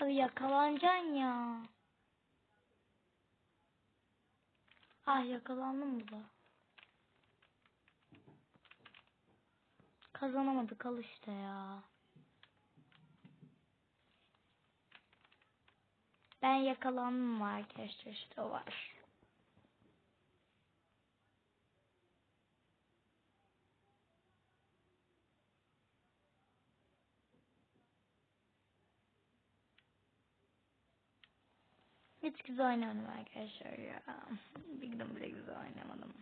Abi yakalanacaksın ya. Ah yakalandım burada. Kazanamadık al işte ya. Ben yakalandım arkadaşlar işte o var. Hiç güzel oynamadım arkadaşlar ya. Bir gün bile güzel oynamadım.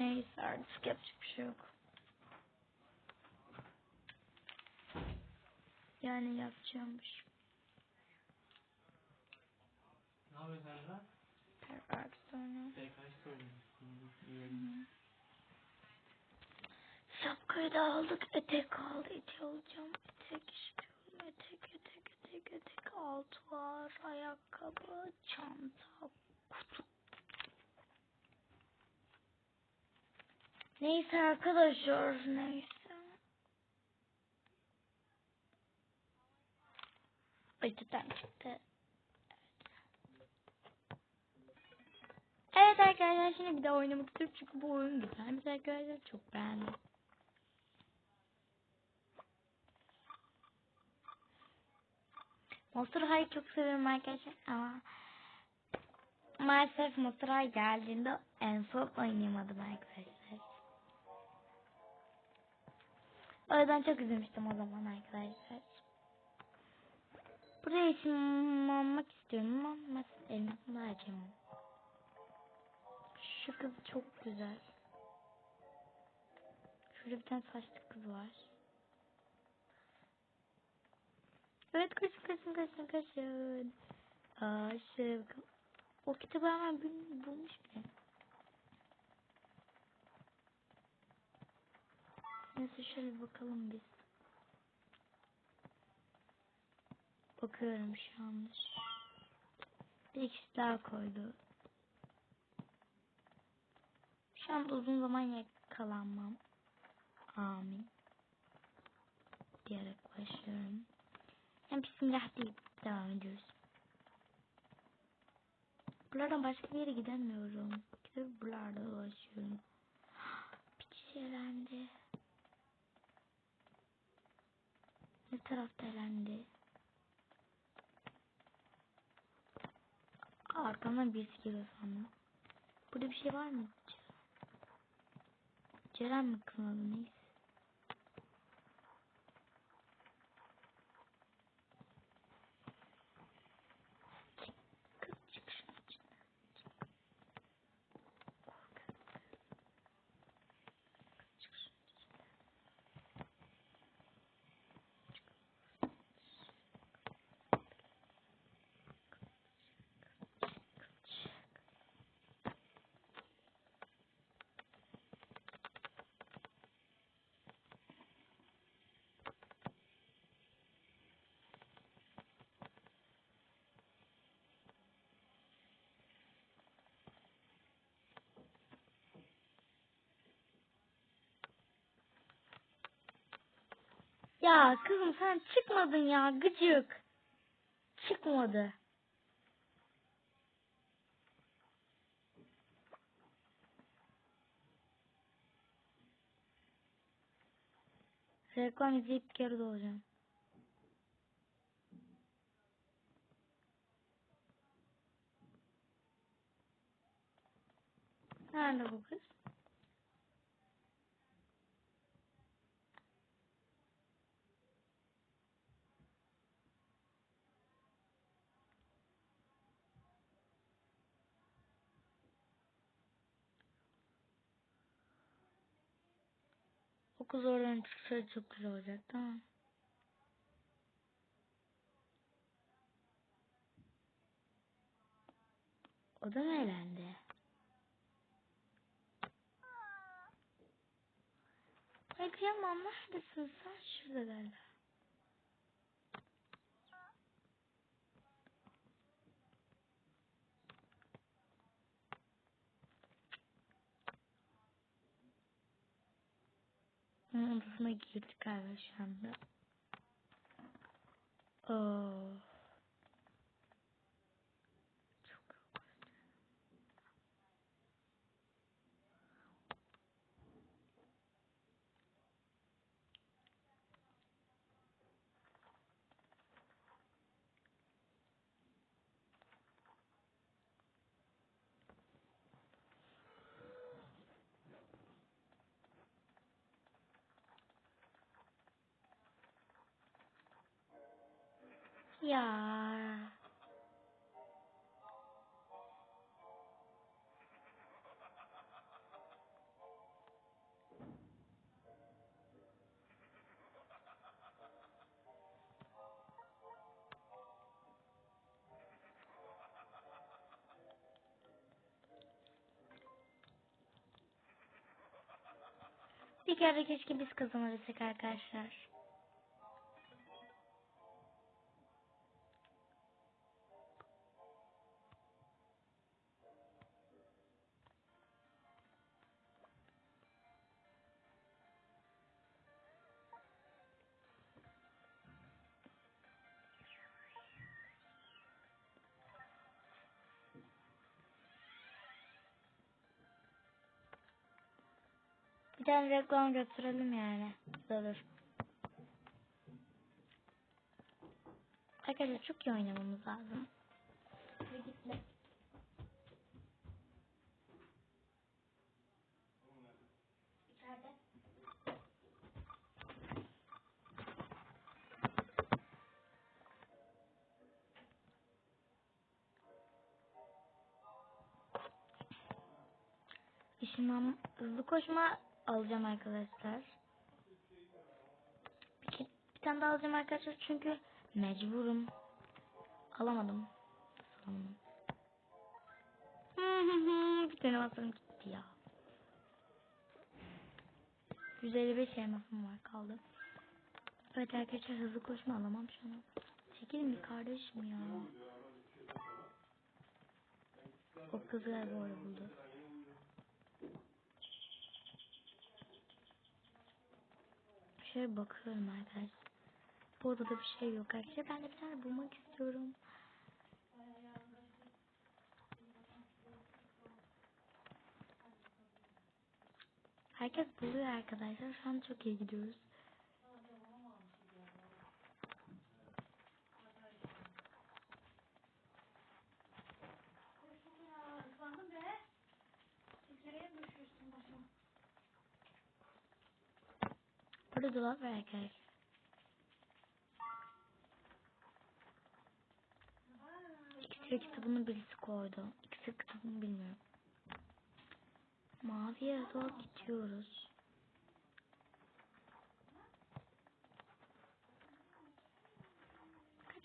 Neyse artık yapacak bir şey yok. Yani yapacağım bir şey. Ne yapıyorsun Perverk sonra. Şapkayı da aldık. Etek aldı. Etek alacağım. Etek istiyorum. Etek, etek, etek, etek. Alt var. Ayakkabı, çanta, kutu. Neyse arkadaşlar. Neyse. Öteden çıktı. Evet arkadaşlar şimdi bir daha oynamak istiyorum çünkü bu oyun güzelmiş arkadaşlar çok beğendim. Monster High'ı çok seviyorum arkadaşlar ama maalesef Monster High geldiğinde en son oynayamadım arkadaşlar. O yüzden çok üzülmüştüm o zaman arkadaşlar. Buraya için almak istiyorum ama mesela elimden vereceğim. Şu kız çok güzel. Şurada bir tane saçlı kız var. Evet kaçın kaçın kaçın kaçın. Aşık. O kitabı hemen bul- bulmuş bile. Neyse şöyle bakalım biz. Bakıyorum şu anda. Bir ikisi daha koydu. Şu uzun zaman yakalanmam. Amin. Diyerek başlıyorum. Hem bismillah deyip devam ediyoruz. Buradan başka bir yere gidemiyorum. Gidip buralarda dolaşıyorum. Bir kişi elendi. Ne tarafta elendi? Arkamdan birisi geliyor sandım. Burada bir şey var mı? Ceren mi kınadı Ya kızım sen çıkmadın ya gıcık. Çıkmadı. Reklam izleyip geri doğacağım. Nerede bu kız? O kız oradan çıksa çok güzel olacak tamam. O da mı elendi? Ay kıyamam neredesin sen şurada galiba. Onun odasına girdik galiba şu. Oo. Ya. Bir kere keşke biz kazanabilsek arkadaşlar. Tane reklam götürelim yani. Olur. Arkadaşlar çok iyi oynamamız lazım. Ve gitme. Işınlan hızlı koşma alacağım arkadaşlar. Bir, tane daha alacağım arkadaşlar çünkü mecburum. Alamadım. Alamadım. bir tane basarım gitti ya. 155 elmasım var kaldı. Evet arkadaşlar hızlı koşma alamam şu an. Çekilin bir kardeşim ya. O kız galiba orada buldu. Şöyle bakıyorum arkadaşlar. Bu odada bir şey yok arkadaşlar. Ben de bir tane bulmak istiyorum. Herkes buluyor arkadaşlar. Şu an çok iyi gidiyoruz. Burada dolap var arkadaşlar. İksir kitabını birisi koydu. İksir kitabını bilmiyorum. Maviye doğru gidiyoruz. Kaç.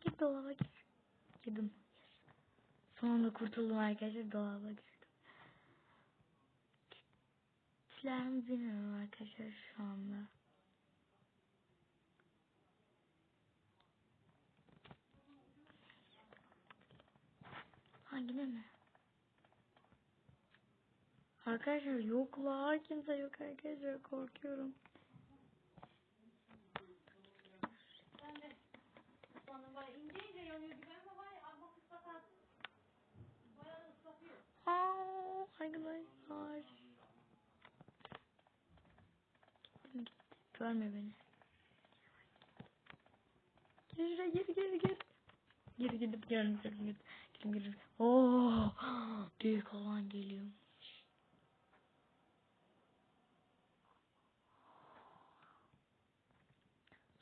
Gir dolaba gir. Girdim. Sonunda kurtuldum arkadaşlar dolaba Silahımı bilmiyorum arkadaşlar şu anda. Hangine mi? Arkadaşlar yoklar. Kimse yok arkadaşlar. Korkuyorum. Aa, arkadaşlar. Gitti mi gitti? Görmüyor beni. Gir şuraya gir gir gir. Gir gidip gelin gir gir. Gir gir. Oo, büyük olan geliyor.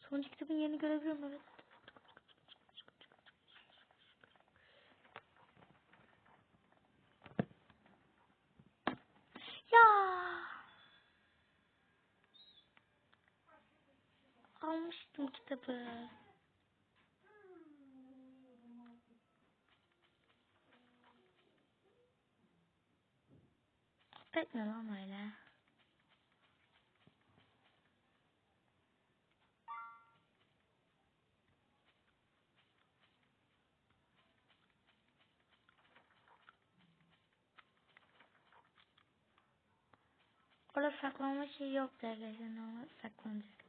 Sonuncu kitabın yerini görebiliyorum evet. almıştım kitabı. Affetme lan öyle. Orada saklanma şey yok derler. Yani saklanacak.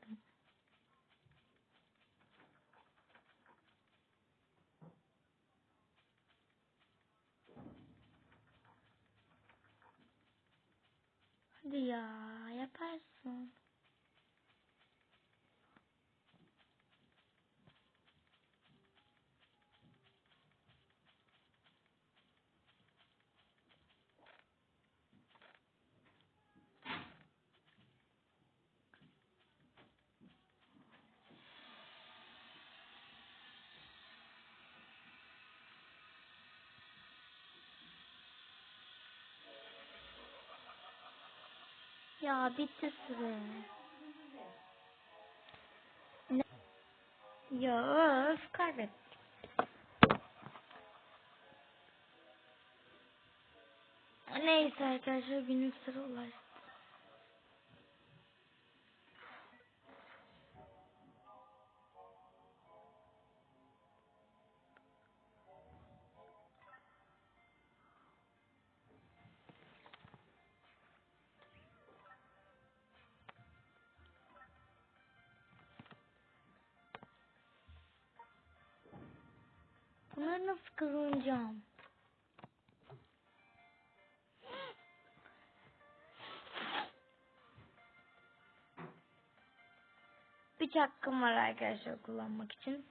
Ya bitti süre. Ne? Ya öf kaybettim. Neyse arkadaşlar günlük sıra ulaştı. Nasıl kazanacağım? Üç hakkım var arkadaşlar kullanmak için.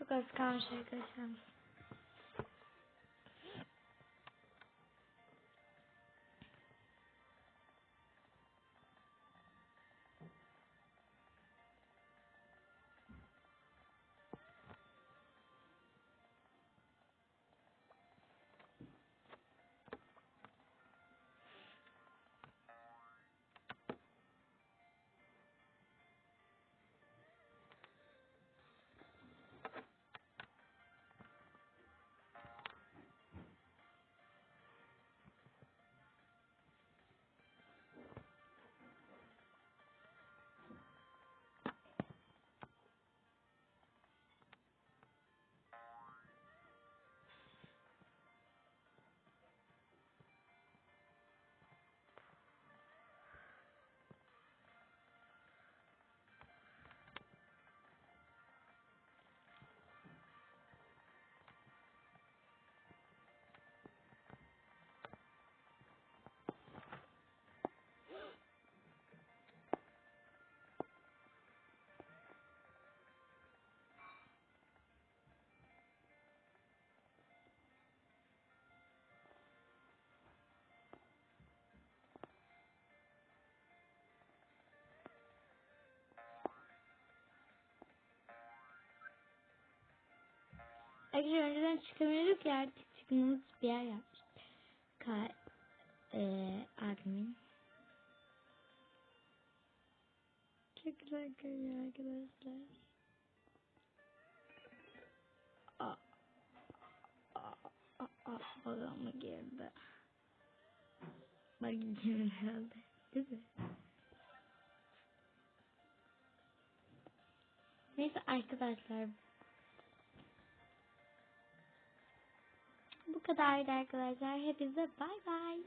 Çok az kalmış arkadaşlar. Arkadaşlar önceden çıkamıyorduk ya artık çıkmamız bir yer yapmış. Ka eee admin. Çok güzel görünüyor arkadaşlar. Aa, aa, aa, aa, Babama girdi. Bak girdi herhalde. Değil mi? Neyse arkadaşlar. Bu kadardı arkadaşlar. Hepinize bay bay.